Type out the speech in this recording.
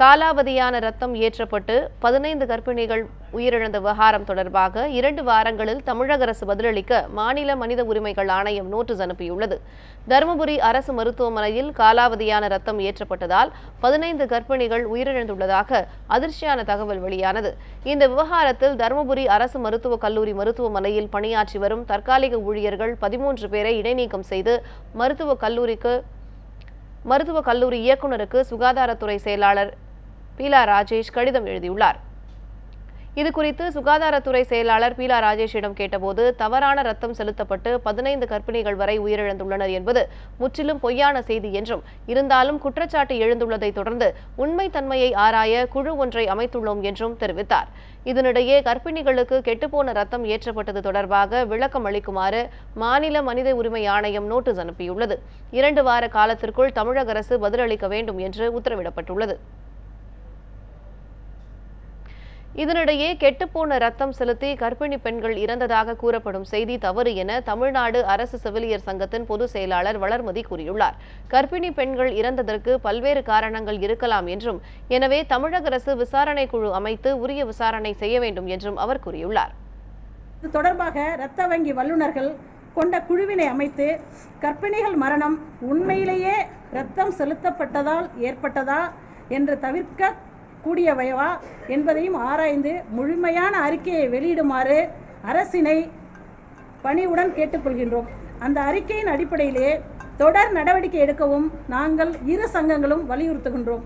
காலாவதியான ரத்தம் ஏற்றப்பட்டு பதினைந்து கர்ப்பிணிகள் உயிரிழந்த விவகாரம் தொடர்பாக இரண்டு வாரங்களில் தமிழக அரசு பதிலளிக்க மாநில மனித உரிமைகள் ஆணையம் நோட்டீஸ் அனுப்பியுள்ளது. தருமபுரி அரசு மருத்துவமனையில் காலாவதியான ரத்தம் ஏற்றப்பட்டதால் பதினைந்து கர்ப்பிணிகள் உயிரிழந்துள்ளதாக அதிர்ச்சியான தகவல் வெளியானது. இந்த விவகாரத்தில் தருமபுரி அரசு மருத்துவக் கல்லூரி மருத்துவமனையில் பணியாற்றி வரும் தற்காலிக ஊழியர்கள் பதிமூன்று பேரை இடைநீக்கம் செய்து மருத்துவக் கல்லூரிக்கு மருத்துவக் கல்லூரி இயக்குநருக்கு சுகாதாரத்துறை செயலாளர் பீலா ராஜேஷ் கடிதம் எழுதியுள்ளார். இது குறித்து சுகாதாரத்துறை செயலாளர் பீலா ராஜேஷிடம் கேட்டபோது தவறான ரத்தம் செலுத்தப்பட்டு பதினைந்து கர்ப்பிணிகள் வரை உயிரிழந்துள்ளனர் என்பது முற்றிலும் பொய்யான செய்தி என்றும் இருந்தாலும் குற்றச்சாட்டு எழுந்துள்ளதை தொடர்ந்து உண்மை தன்மையை ஆராய குழு ஒன்றை அமைத்துள்ளோம் என்றும் தெரிவித்தார். இதனிடையே கர்ப்பிணிகளுக்கு கெட்டுப்போன ரத்தம் ஏற்றப்பட்டது தொடர்பாக விளக்கம் அளிக்குமாறு மாநில மனித உரிமை ஆணையம் நோட்டீஸ் அனுப்பியுள்ளது. இரண்டு வார காலத்திற்குள் தமிழக அரசு பதிலளிக்க வேண்டும் என்று உத்தரவிடப்பட்டுள்ளது. இதனிடையே கெட்டுப்போன ரத்தம் செலுத்தி கர்ப்பிணி பெண்கள் இறந்ததாக கூறப்படும் செய்தி தவறு என தமிழ்நாடு அரசு செவிலியர் சங்கத்தின் பொதுச் செயலாளர் வளர்மதி கூறியுள்ளார். கர்ப்பிணி பெண்கள் இறந்ததற்கு பல்வேறு காரணங்கள் இருக்கலாம் என்றும் எனவே தமிழக அரசு விசாரணை குழு அமைத்து உரிய விசாரணை செய்ய வேண்டும் என்றும் அவர் கூறியுள்ளார். இது தொடர்பாக இரத்த வங்கி வல்லுநர்கள் கொண்ட குழுவினை அமைத்து கர்ப்பிணிகள் மரணம் உண்மையிலேயே இரத்தம் செலுத்தப்பட்டதால் ஏற்பட்டதா என்று தவிர்க்க கூடியவையவா என்பதையும் ஆராய்ந்து முழுமையான அறிக்கையை வெளியிடுமாறு அரசினை பணிவுடன் கேட்டுக்கொள்கின்றோம். அந்த அறிக்கையின் அடிப்படையிலே தொடர் நடவடிக்கை எடுக்கவும் நாங்கள் இரு சங்கங்களும் வலியுறுத்துகின்றோம்.